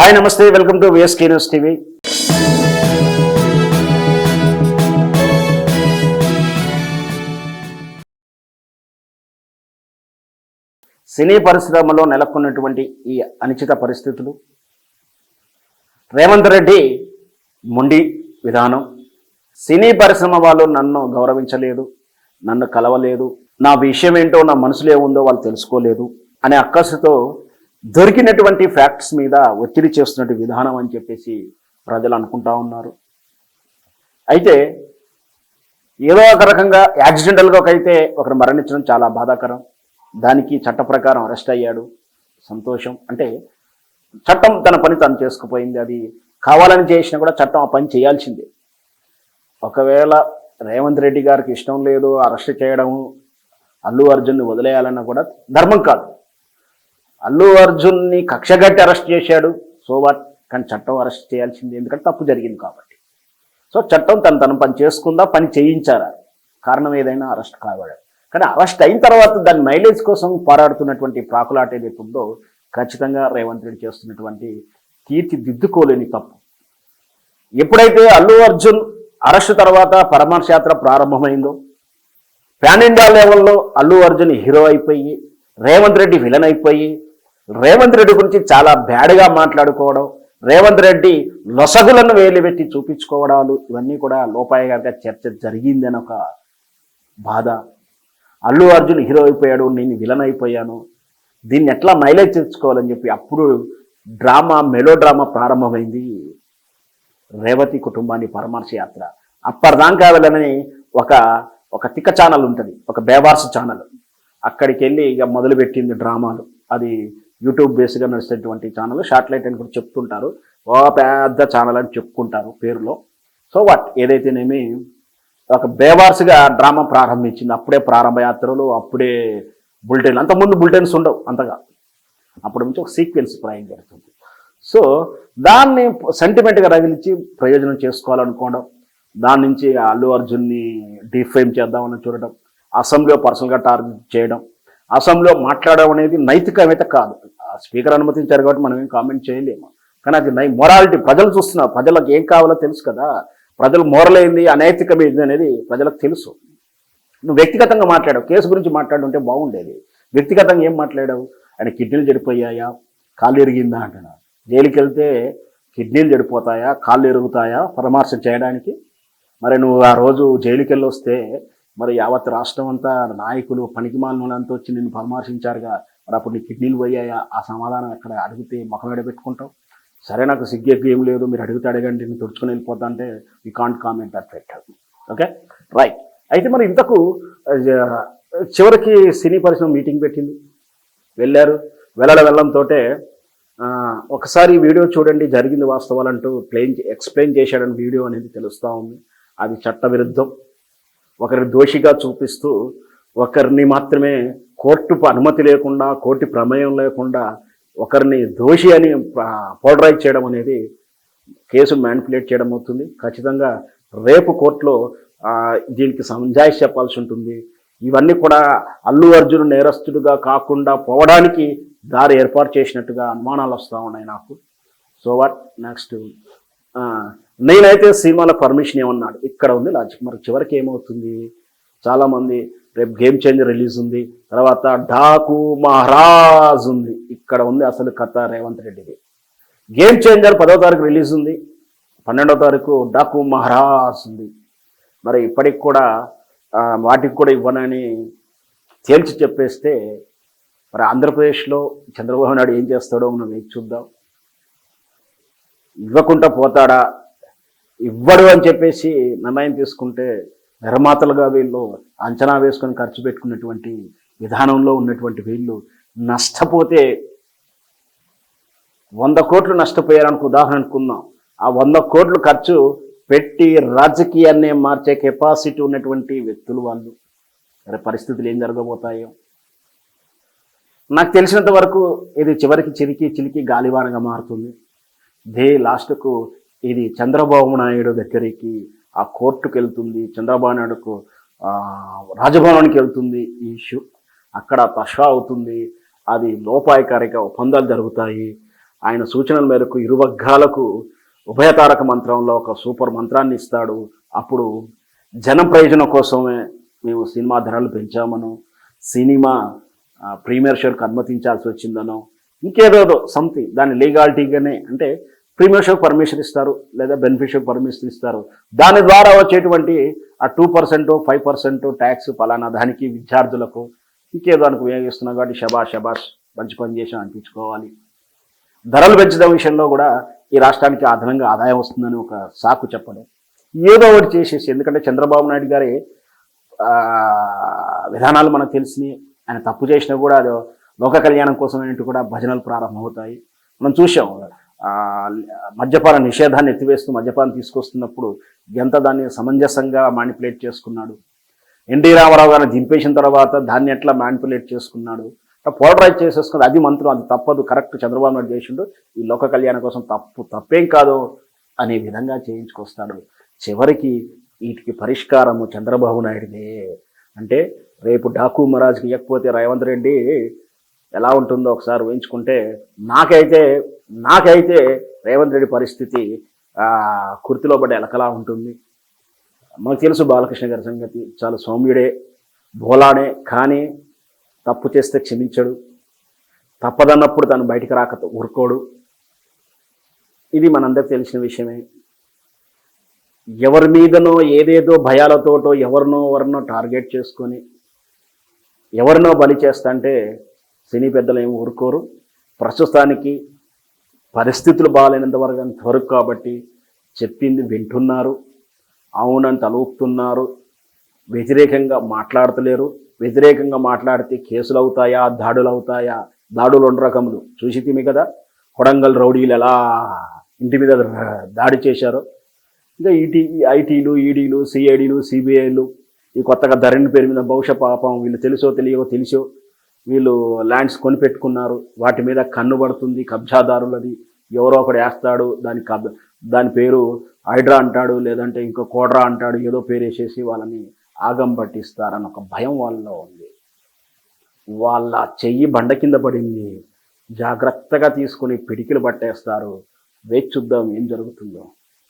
Hi నమస్తే welcome to VSK news TV. సినీ పరిశ్రమలో నెలకొన్నటువంటి ఈ అనిశ్చిత పరిస్థితులు రేవంత్ రెడ్డి మొండి విధానం సినీ పరిశ్రమ వాళ్ళు నన్ను గౌరవించలేదు నన్ను కలవలేదు నా విషయం ఏంటో నా మనసులో ఏముందో వాళ్ళు తెలుసుకోలేదు అనే అక్కసుతో దొరికినటువంటి ఫ్యాక్ట్స్ మీద ఒత్తిడి చేస్తున్నట్టు విధానం అని చెప్పేసి ప్రజలు అనుకుంటా ఉన్నారు. అయితే ఏదో ఒక రకంగా యాక్సిడెంటల్గా అయితే ఒకరు మరణించడం చాలా బాధాకరం. దానికి చట్ట ప్రకారం అరెస్ట్ అయ్యాడు. సంతోషం. అంటే చట్టం తన పని తను చేసుకుపోయింది. అది కావాలని చేసినా కూడా చట్టం ఆ పని చేయాల్సిందే. ఒకవేళ రేవంత్ రెడ్డి గారికి ఇష్టం లేదు అరెస్ట్ చేయడము అల్లు అర్జున్ని వదిలేయాలన్నా కూడా ధర్మం కాదు. అల్లు అర్జున్ని కక్షగట్టి అరెస్ట్ చేశాడు. So what? కానీ చట్టం అరెస్ట్ చేయాల్సింది ఎందుకంటే తప్పు జరిగింది కాబట్టి. సో చట్టం తను తన పని చేసుకుందా పని చేయించారా? కారణం ఏదైనా అరెస్ట్ కావాడు కానీ అరెస్ట్ అయిన తర్వాత దాని మైలేజ్ కోసం పోరాడుతున్నటువంటి ప్రాకులాట ఏదైతే ఉందో ఖచ్చితంగా రేవంత్ రెడ్డి చేస్తున్నటువంటి తీర్చిదిద్దుకోలేని తప్పు. ఎప్పుడైతే అల్లు అర్జున్ అరెస్ట్ తర్వాత పరమార్శ యాత్ర ప్రారంభమైందో పాన్ ఇండియా లెవెల్లో అల్లు అర్జున్ హీరో అయిపోయి రేవంత్ రెడ్డి విలన్ అయిపోయి రేవంత్ రెడ్డి గురించి చాలా బ్యాడ్గా మాట్లాడుకోవడం రేవంత్ రెడ్డి లొసగులను వేలిపెట్టి చూపించుకోవడాలు ఇవన్నీ కూడా లోపాయ గారిగా చర్చ జరిగిందని ఒక బాధ. అల్లు అర్జున్ హీరో అయిపోయాడు నేను విలన్ అయిపోయాను. దీన్ని ఎట్లా మైలేజ్ తెచ్చుకోవాలని చెప్పి అప్పుడు డ్రామా మెలో డ్రామా ప్రారంభమైంది రేవతి కుటుంబాన్ని పరామర్శ యాత్ర. అప్పటిదాకా వెళ్ళని ఒక ఒక తిక్క ఛానల్ ఉంటుంది ఒక బేవార్స్ ఛానల్. అక్కడికి వెళ్ళి ఇక మొదలుపెట్టింది డ్రామాలు. అది యూట్యూబ్ బేస్గా నడిచేటువంటి ఛానల్ షార్ట్ అని కూడా చెప్తుంటారు. ఓ పెద్ద ఛానల్ అని చెప్పుకుంటారు పేరులో. So what? ఏదైతేనేమి ఒక బేవార్స్గా డ్రామా ప్రారంభించింది. అప్పుడే ప్రారంభ యాత్రలు అప్పుడే బులెటిన్. అంతకుముందు బులెటిన్స్ ఉండవు అంతగా. అప్పటి నుంచి ఒక సీక్వెన్స్ ప్రయాణం జరుగుతుంది. సో దాన్ని సెంటిమెంట్గా రగిలించి ప్రయోజనం చేసుకోవాలనుకోవడం దాని నుంచి అల్లు అర్జున్ని డిఫేమ్ చేద్దామని చూడడం అసెంబ్లీలో పర్సనల్గా టార్గెట్ చేయడం అసెంబ్లీలో మాట్లాడడం అనేది నైతికమైతే కాదు. స్పీకర్ అనుమతించారు కాబట్టి మనం ఏం కామెంట్ చేయలేము. కానీ అది నై మొరాలిటీ ప్రజలు చూస్తున్నారు ప్రజలకు ఏం కావాలో తెలుసు కదా. ప్రజలు మోరలేంది అనైతికమైంది అనేది ప్రజలకు తెలుసు. నువ్వు వ్యక్తిగతంగా మాట్లాడావు కేసు గురించి మాట్లాడుంటే బాగుండేది. వ్యక్తిగతంగా ఏం మాట్లాడావు? ఆయన కిడ్నీలు చెడిపోయాయా? కాళ్ళు ఎరిగిందా అంటున్నా జైలుకి వెళ్తే కిడ్నీలు చెడిపోతాయా? కాళ్ళు ఎరుగుతాయా? పరామర్శ చేయడానికి? మరి నువ్వు ఆ రోజు జైలుకి వెళ్ళి వస్తే మరి యావత్ రాష్ట్రం అంతా నాయకులు పనికిమాలను అంతా వచ్చి నిన్ను పరామర్శించారుగా. మరి అప్పుడు నీ కిడ్నీలు పోయాయా? ఆ సమాధానం ఎక్కడ? అడిగితే ముఖం పెట్టుకుంటావు. సరే నాకు సిగ్గెక్కు ఏం లేదు. మీరు అడిగితే అడగండి నేను తుడుచుకొని వెళ్ళిపోతా అంటే యూ కాంట్ కామెంట్ దట్ పెట్టాడు ఓకే రైట్ అయితే మరి ఇంతకు చివరికి సినీ పరిశ్రమ మీటింగ్ పెట్టింది. వెళ్ళారు. వెళ్ళడం వెళ్ళడంతో ఒకసారి వీడియో చూడండి జరిగింది వాస్తవాలంటూ ప్లెయిన్ ఎక్స్ప్లెయిన్ చేశాడని వీడియో అనేది తెలుస్తూ ఉంది. అది చట్టవిరుద్ధం. ఒకరిని దోషిగా చూపిస్తూ ఒకరిని మాత్రమే కోర్టు అనుమతి లేకుండా కోర్టు ప్రమేయం లేకుండా ఒకరిని దోషి అని పోలరైజ్ చేయడం అనేది కేసు మ్యానిపులేట్ చేయడం అవుతుంది. ఖచ్చితంగా రేపు కోర్టులో దీనికి సంజాయిష్ చెప్పాల్సి ఉంటుంది. ఇవన్నీ కూడా అల్లు అర్జున్ నేరస్తుడుగా కాకుండా పోవడానికి దారి ఏర్పాటు చేసినట్టుగా అనుమానాలు వస్తూ ఉన్నాయి నాకు. So what? నెక్స్ట్. నేనైతే సినిమాలో పర్మిషన్ ఏమన్నాడు? ఇక్కడ ఉంది లాజిక్. మరి చివరికి ఏమవుతుంది? చాలామంది రేపు గేమ్ చేంజ్ రిలీజ్ ఉంది. తర్వాత డాకు మహారాజ్ ఉంది. ఇక్కడ ఉంది అసలు కథ రేవంత్ రెడ్డిది. గేమ్ చేంజర్ పదో తారీఖు రిలీజ్ ఉంది. పన్నెండో తారీఖు డాకు మహారాజ్ ఉంది. మరి ఇప్పటికి కూడా వాటికి కూడా ఇవ్వనని తేల్చి చెప్పేస్తే మరి ఆంధ్రప్రదేశ్లో చంద్రబాబు నాయుడు ఏం చేస్తాడో మనం వేచి చూద్దాం. ఇవ్వకుండా పోతాడా? ఇవ్వడు అని చెప్పేసి నిర్ణయం తీసుకుంటే నిర్మాతలుగా వీళ్ళు అంచనా వేసుకొని ఖర్చు పెట్టుకున్నటువంటి విధానంలో ఉన్నటువంటి వీళ్ళు నష్టపోతే వంద కోట్లు నష్టపోయారనుకు ఉదాహరణ అనుకుందాం. ఆ వంద కోట్లు ఖర్చు పెట్టి రాజకీయాన్ని మార్చే కెపాసిటీ ఉన్నటువంటి వ్యక్తులు వాళ్ళు. మరి పరిస్థితులు ఏం జరగబోతాయో? నాకు తెలిసినంత వరకు ఇది చివరికి చిరికి చిలికి గాలివానగా మారుతుంది. దే లాస్ట్కు ఇది చంద్రబాబు నాయుడు దగ్గరికి ఆ కోర్టుకు వెళ్తుంది చంద్రబాబు నాయుడుకు రాజభవనానికి వెళ్తుంది ఈ ఇష్యూ. అక్కడ తషా అవుతుంది అది లోపాయకారిక ఒప్పందాలు జరుగుతాయి. ఆయన సూచనల మేరకు ఇరు వర్గాలకు ఉభయతారక మంత్రంలో ఒక సూపర్ మంత్రాన్ని ఇస్తాడు. అప్పుడు జన ప్రయోజనం కోసమే మేము సినిమా ధరలు పెంచామనో సినిమా ప్రీమియర్ షోకి అనుమతించాల్సి వచ్చిందనో ఇంకేదేదో సంథింగ్ దాని లీగాలిటీగానే అంటే ప్రీమియర్షిప్ పర్మిషన్ ఇస్తారు లేదా బెనిఫిషియర్ పర్మిషన్ ఇస్తారు. దాని ద్వారా వచ్చేటువంటి ఆ two percent five percent tax పలానా దానికి విద్యార్థులకు ఇంకేదో దానికి ఉపయోగిస్తున్నాం కాబట్టి షబాష్ షబాష్ మంచి పని చేసాం అనిపించుకోవాలి. ధరలు పెంచడం విషయంలో కూడా ఈ రాష్ట్రానికి అదనంగా ఆదాయం వస్తుందని ఒక సాకు చెప్పడం. ఏదో ఒకటి చేసేసి ఎందుకంటే చంద్రబాబు నాయుడు గారి విధానాలు మనకు తెలిసినాయి. ఆయన తప్పు చేసినా కూడా అది లోక కళ్యాణం కోసం ఏంటి కూడా భజనలు ప్రారంభమవుతాయి. మనం చూసాం మద్యపాన నిషేధాన్ని ఎత్తివేస్తూ మద్యపానం తీసుకొస్తున్నప్పుడు ఎంత దాన్ని సమంజసంగా మానిపులేట్ చేసుకున్నాడు. ఎన్టీ రామారావు గారిని దింపేసిన తర్వాత దాన్ని ఎట్లా మ్యానిపులేట్ చేసుకున్నాడు? పోలరైజ్ చేసేసుకుని అది మంత్రం అది తప్పదు. కరెక్ట్ చంద్రబాబు నాయుడు చేసిండు. ఈ లోక కళ్యాణం కోసం తప్పు తప్పేం కాదు అనే విధంగా చేయించుకొస్తాడు. చివరికి వీటికి పరిష్కారము చంద్రబాబు నాయుడుదే. అంటే రేపు డాకు మహారాజ్కి ఇవ్వకపోతే రేవంత్ రెడ్డి ఎలా ఉంటుందో ఒకసారి ఊహించుకుంటే నాకైతే నాకైతే రేవంత్ రెడ్డి పరిస్థితి కుర్తిలో పడ్డ ఎలకలా ఉంటుంది. మనకు తెలుసు బాలకృష్ణ గారి సంగతి. చాలా సౌమ్యుడే భోలాడే కానీ తప్పు చేస్తే క్షమించడు. తప్పదన్నప్పుడు తను బయటికి రాక ఊరుకోడు. ఇది మనందరికి తెలిసిన విషయమే. ఎవరి మీదనో ఏదేదో భయాలతోటో ఎవరినో ఎవరినో టార్గెట్ చేసుకొని ఎవరినో బలి చేస్తంటే సినీ పెద్దలు ఏమి ఊరుకోరు. ప్రస్తుతానికి పరిస్థితులు బాగాలేనంత వరకు అంతవరకు కాబట్టి చెప్పింది వింటున్నారు అవునని తలూపుతున్నారు వ్యతిరేకంగా మాట్లాడతలేరు. వ్యతిరేకంగా మాట్లాడితే కేసులు అవుతాయా దాడులు అవుతాయా? దాడులు రెండు రకములు. చూసి తిమి కదా కొడంగల్ రౌడీలు ఎలా ఇంటి మీద దాడి చేశారో. ఇంకా ఈటీ ఐటీలు ఈడీలు సిఐడీలు సిబిఐలు ఈ కొత్తగా ధరణి పేరు మీద బహుశా పాపం వీళ్ళు తెలుసో తెలియవో తెలిసో వీళ్ళు ల్యాండ్స్ కొనిపెట్టుకున్నారు. వాటి మీద కన్ను పడుతుంది కబ్జాదారులది. ఎవరో ఒకడు వేస్తాడు దాని కబ్ దాని పేరు హైడ్రా అంటాడు లేదంటే ఇంకో కోడ్రా అంటాడు ఏదో పేరు వేసేసి వాళ్ళని ఆగం పట్టిస్తారని ఒక భయం వాళ్ళలో ఉంది. వాళ్ళ చెయ్యి బండ కింద పడింది. జాగ్రత్తగా తీసుకుని పిడికిలు పట్టేస్తారు. వేచి చూద్దాం ఏం జరుగుతుందో.